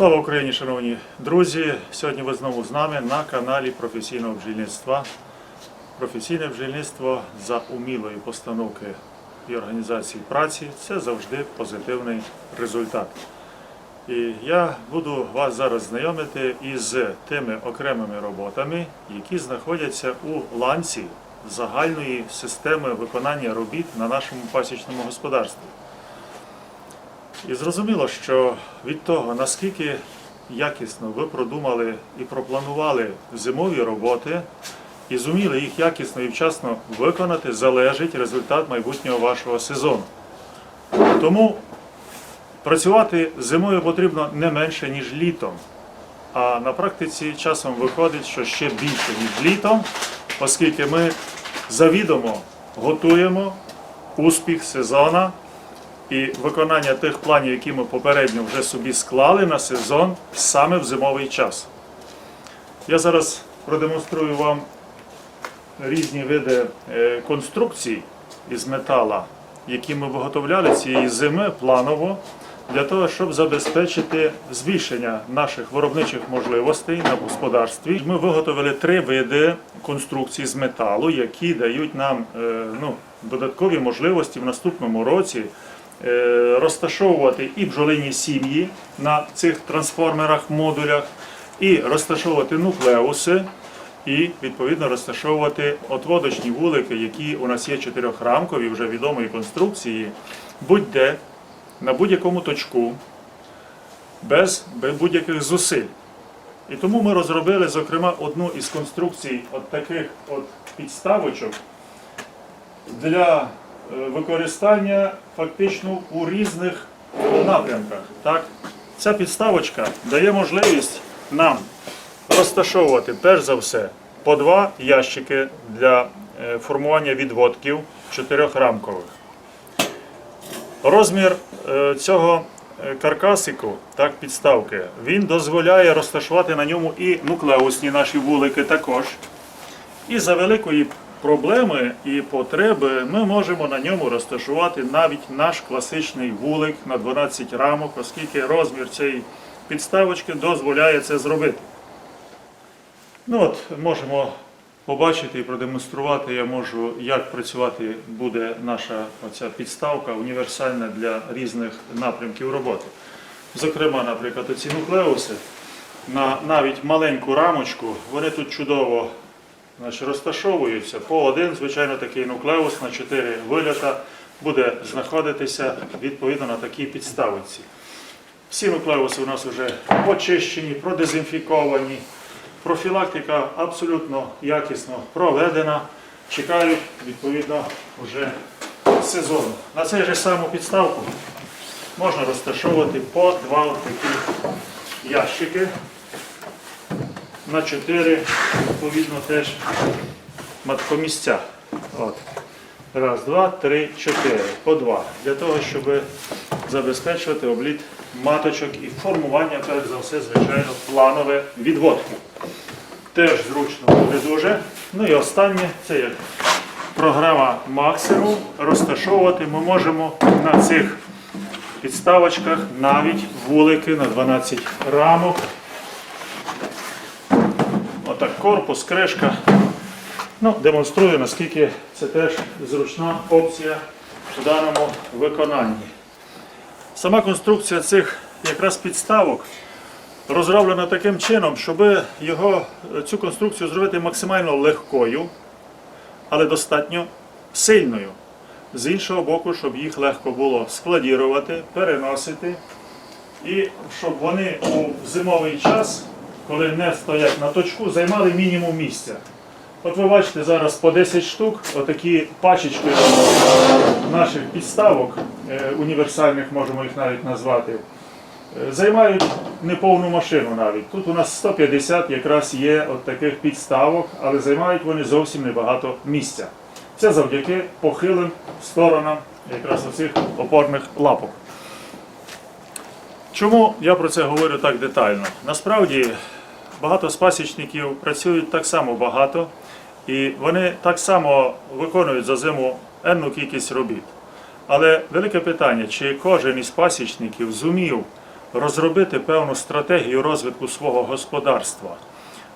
Слава Україні, шановні друзі! Сьогодні ви знову з нами на каналі професійного бджільництва. Професійне бджільництво за умілої постановки і організації праці це завжди позитивний результат. І я буду вас зараз знайомити із тими окремими роботами, які знаходяться у ланці загальної системи виконання робіт на нашому пасічному господарстві. І зрозуміло, що від того, наскільки якісно ви продумали і пропланували зимові роботи, і зуміли їх якісно і вчасно виконати, залежить результат майбутнього вашого сезону. Тому працювати зимою потрібно не менше, ніж літом. А на практиці часом виходить, що ще більше, ніж літом, оскільки ми завідомо готуємо успіх сезону і виконання тих планів, які ми попередньо вже собі склали на сезон саме в зимовий час. Я зараз продемонструю вам різні види е, конструкцій із метала, які ми виготовляли цієї зими планово для того, щоб забезпечити збільшення наших виробничих можливостей на господарстві. Ми виготовили три види конструкцій з металу, які дають нам е, ну, додаткові можливості в наступному році розташовувати і бджолині сім'ї на цих трансформерах, модулях, і розташовувати нуклеуси, і відповідно розташовувати отводочні вулики, які у нас є чотирьохрамкові, вже відомої конструкції, будь-де, на будь-якому точку, без, будь-яких зусиль. І тому ми розробили, зокрема, одну із конструкцій от таких от підставочок для е, використання фактично у різних напрямках. Так? Ця підставочка дає можливість нам розташовувати перш за все по два ящики для е, формування відводків чотирьохрамкових. Розмір е, цього е, каркасику, так, підставки, він дозволяє розташувати на ньому і нуклеусні наші вулики також. І за великої проблеми і потреби ми можемо на ньому розташувати навіть наш класичний вулик на 12 рамок, оскільки розмір цієї підставочки дозволяє це зробити. Ну от, можемо побачити і продемонструвати я можу, як працювати буде наша оця підставка універсальна для різних напрямків роботи. Зокрема, наприклад, оці нуклеуси на навіть маленьку рамочку, вони тут чудово значить, розташовуються. По один, звичайно, такий нуклеус на 4 вильота буде знаходитися відповідно на такій підставці. Всі нуклеуси у нас вже почищені, продезінфіковані. Профілактика абсолютно якісно проведена. Чекають відповідно вже сезону. На цей же саму підставку можна розташовувати по два такі ящики на 4, відповідно, теж маткомісця. От. Раз, два, три, чотири. По два. Для того, щоб забезпечувати обліт маточок і формування, перш за все, звичайно, планове відводки. Теж зручно буде дуже. Ну і останнє це як програма Максимум. Розташовувати ми можемо на цих підставочках навіть вулики на 12 рамок. Корпус, кришка. Ну, демонструю, наскільки це теж зручна опція в даному виконанні. Сама конструкція цих якраз підставок розроблена таким чином, щоб його, цю конструкцію зробити максимально легкою, але достатньо сильною. З іншого боку, щоб їх легко було складірувати, переносити, і щоб вони у зимовий час, коли не стоять на точку, займали мінімум місця. От ви бачите зараз по 10 штук, отакі пачечки наших підставок, е, універсальних можемо їх навіть назвати, е, займають неповну машину навіть. Тут у нас 150 якраз є от таких підставок, але займають вони зовсім небагато місця. Це завдяки похилим сторонам якраз оцих опорних лапок. Чому я про це говорю так детально? Насправді багато спасічників працюють так само багато, і вони так само виконують за зиму енну кількість робіт. Але велике питання, чи кожен із пасічників зумів розробити певну стратегію розвитку свого господарства,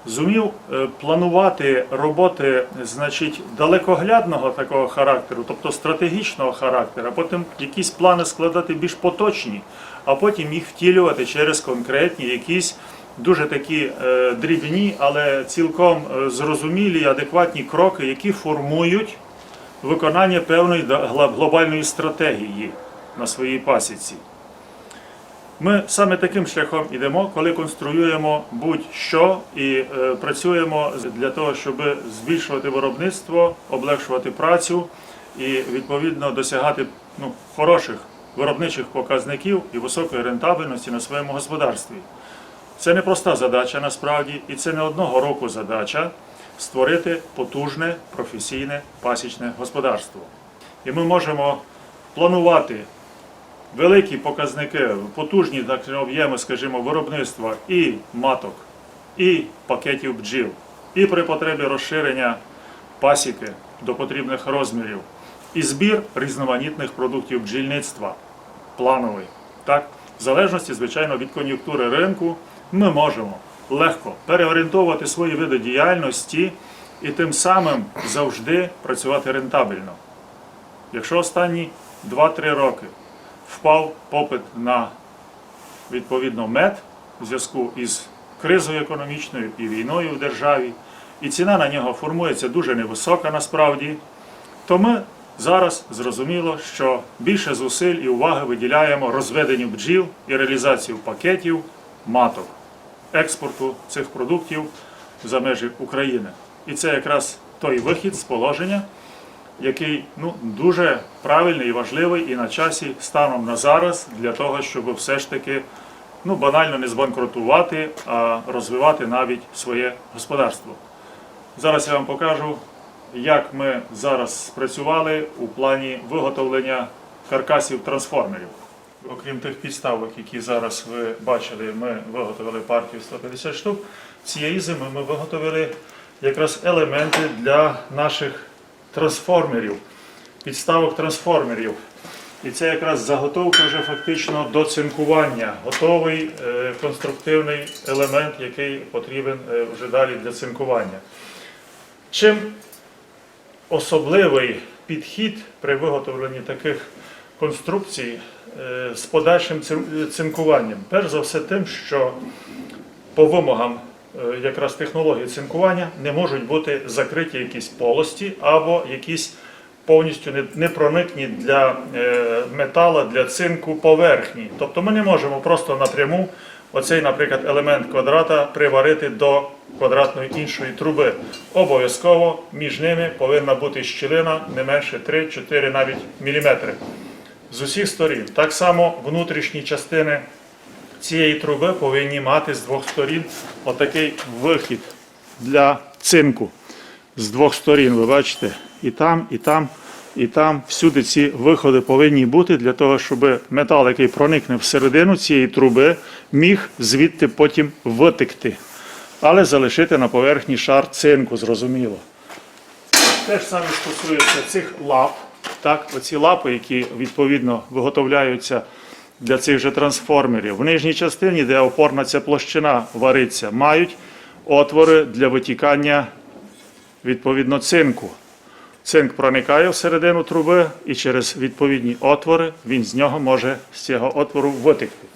зумів е, планувати роботи, значить, далекоглядного такого характеру, тобто стратегічного характеру, а потім якісь плани складати більш поточні, а потім їх втілювати через конкретні якісь дуже такі е, дрібні, але цілком е, зрозумілі адекватні кроки, які формують виконання певної глобальної стратегії на своїй пасіці. Ми саме таким шляхом йдемо, коли конструюємо будь-що і е, працюємо для того, щоб збільшувати виробництво, облегшувати працю і відповідно досягати ну, хороших виробничих показників і високої рентабельності на своєму господарстві. Це не проста задача насправді, і це не одного року задача створити потужне професійне пасічне господарство. І ми можемо планувати великі показники, потужні об'єми, скажімо, виробництва і маток, і пакетів бджіл, і при потребі розширення пасіки до потрібних розмірів, і збір різноманітних продуктів бджільництва плановий. Так, в залежності, звичайно, від кон'юнктури ринку, ми можемо легко переорієнтовувати свої види діяльності і тим самим завжди працювати рентабельно. Якщо останні 2-3 роки впав попит на відповідно мед в зв'язку із кризою економічною і війною в державі, і ціна на нього формується дуже невисока насправді, то ми зараз зрозуміло, що більше зусиль і уваги виділяємо розведенню бджіл і реалізацію пакетів маток, експорту цих продуктів за межі України. І це якраз той вихід з положення, який ну, дуже правильний і важливий і на часі станом на зараз для того, щоб все ж таки ну, банально не збанкрутувати, а розвивати навіть своє господарство. Зараз я вам покажу, як ми зараз спрацювали у плані виготовлення каркасів трансформерів. Окрім тих підставок, які зараз ви бачили, ми виготовили партію 150 штук. Цієї зими ми виготовили якраз елементи для наших трансформерів, підставок трансформерів. І це якраз заготовка вже фактично до цинкування, готовий е, конструктивний елемент, який потрібен е, вже далі для цинкування. Чим особливий підхід при виготовленні таких конструкцій з подальшим цинкуванням? Перш за все тим, що по вимогам е, якраз технології цинкування не можуть бути закриті якісь полості або якісь повністю не- непроникні для е, метала, для цинку поверхні. Тобто ми не можемо просто напряму оцей, наприклад, елемент квадрата приварити до квадратної іншої труби. Обов'язково між ними повинна бути щілина не менше 3-4 навіть міліметри з усіх сторін. Так само внутрішні частини цієї труби повинні мати з двох сторін отакий вихід для цинку. З двох сторін, ви бачите, і там, і там, і там. Всюди ці виходи повинні бути для того, щоб метал, який проникне всередину цієї труби, міг звідти потім витекти. Але залишити на поверхні шар цинку, зрозуміло. Те ж саме стосується цих лап. Так, оці лапи, які відповідно виготовляються для цих же трансформерів. В нижній частині, де опорна ця площина вариться, мають отвори для витікання відповідно цинку. Цинк проникає всередину труби і через відповідні отвори він з нього може з цього отвору витекти.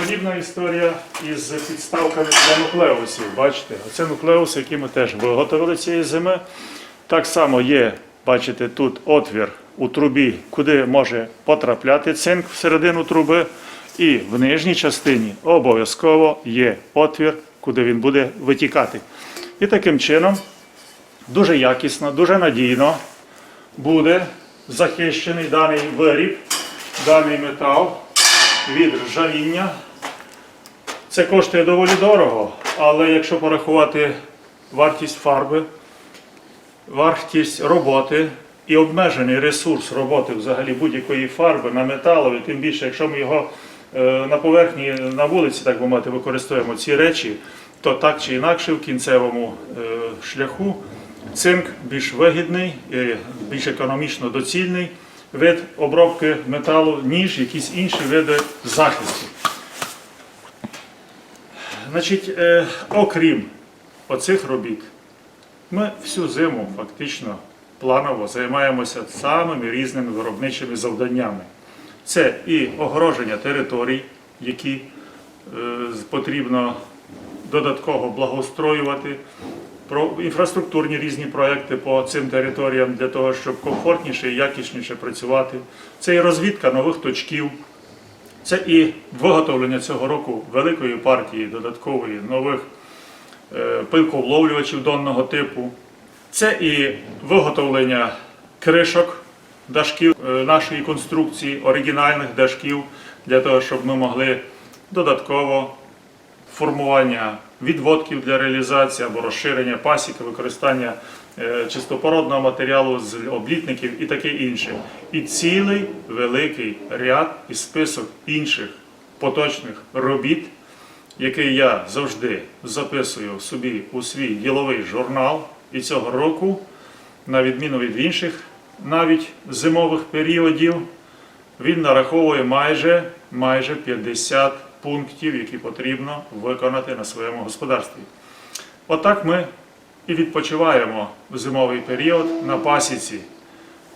Подібна історія із підставками для нуклеусів. Бачите, оце нуклеуси, які ми теж виготовили цієї зими. Так само є, бачите, тут отвір у трубі, куди може потрапляти цинк всередину труби. І в нижній частині обов'язково є отвір, куди він буде витікати. І таким чином дуже якісно, дуже надійно буде захищений даний виріб, даний метал від ржавіння. Це коштує доволі дорого, але якщо порахувати вартість фарби, вартість роботи і обмежений ресурс роботи взагалі будь-якої фарби на металові, тим більше, якщо ми його е, на поверхні на вулиці, так би мовити, використовуємо ці речі, то так чи інакше в кінцевому е, шляху цинк більш вигідний, більш економічно доцільний вид обробки металу, ніж якісь інші види захисту. Значить, е, окрім оцих робіт, ми всю зиму фактично планово займаємося самими різними виробничими завданнями. Це і огороження територій, які е, потрібно додатково благоустроювати, інфраструктурні різні проекти по цим територіям для того, щоб комфортніше і якісніше працювати. Це і розвідка нових точків, це і виготовлення цього року великої партії додаткової нових пилковловлювачів донного типу. Це і виготовлення кришок дашків е, нашої конструкції, оригінальних дашків, для того, щоб ми могли додатково формування відводків для реалізації або розширення пасіки, використання е, чистопородного матеріалу з облітників і таке інше. І цілий великий ряд і список інших поточних робіт, який я завжди записую собі у свій діловий журнал. І цього року, на відміну від інших, навіть зимових періодів, він нараховує майже, майже 50 пунктів, які потрібно виконати на своєму господарстві. Отак ми і відпочиваємо в зимовий період на пасіці.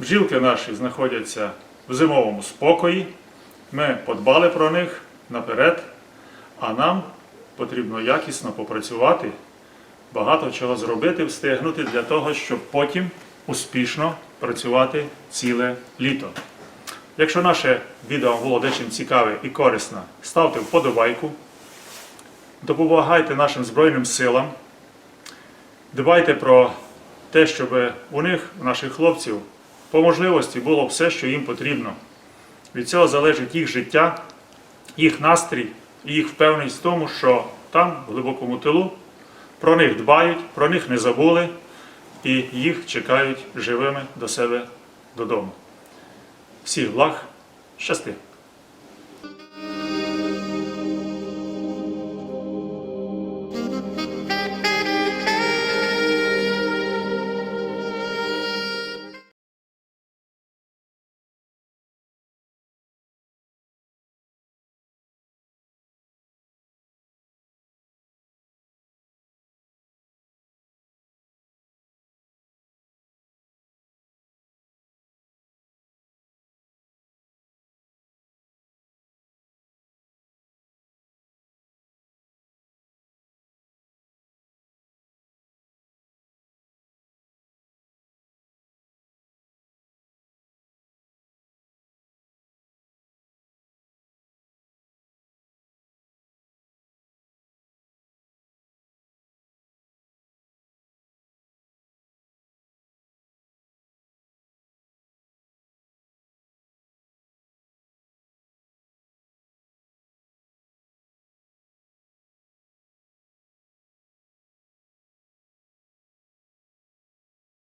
Бджілки наші знаходяться в зимовому спокої. Ми подбали про них наперед, а нам потрібно якісно попрацювати, багато чого зробити, встигнути для того, щоб потім успішно працювати ціле літо. Якщо наше відео було дечим цікаве і корисне, ставте вподобайку, допомагайте нашим Збройним силам, дбайте про те, щоб у них, у наших хлопців, по можливості було все, що їм потрібно. Від цього залежить їх життя, їх настрій і їх впевненість в тому, що там, в глибокому тилу, про них дбають, про них не забули і їх чекають живими до себе додому. Всіх благ, щасти!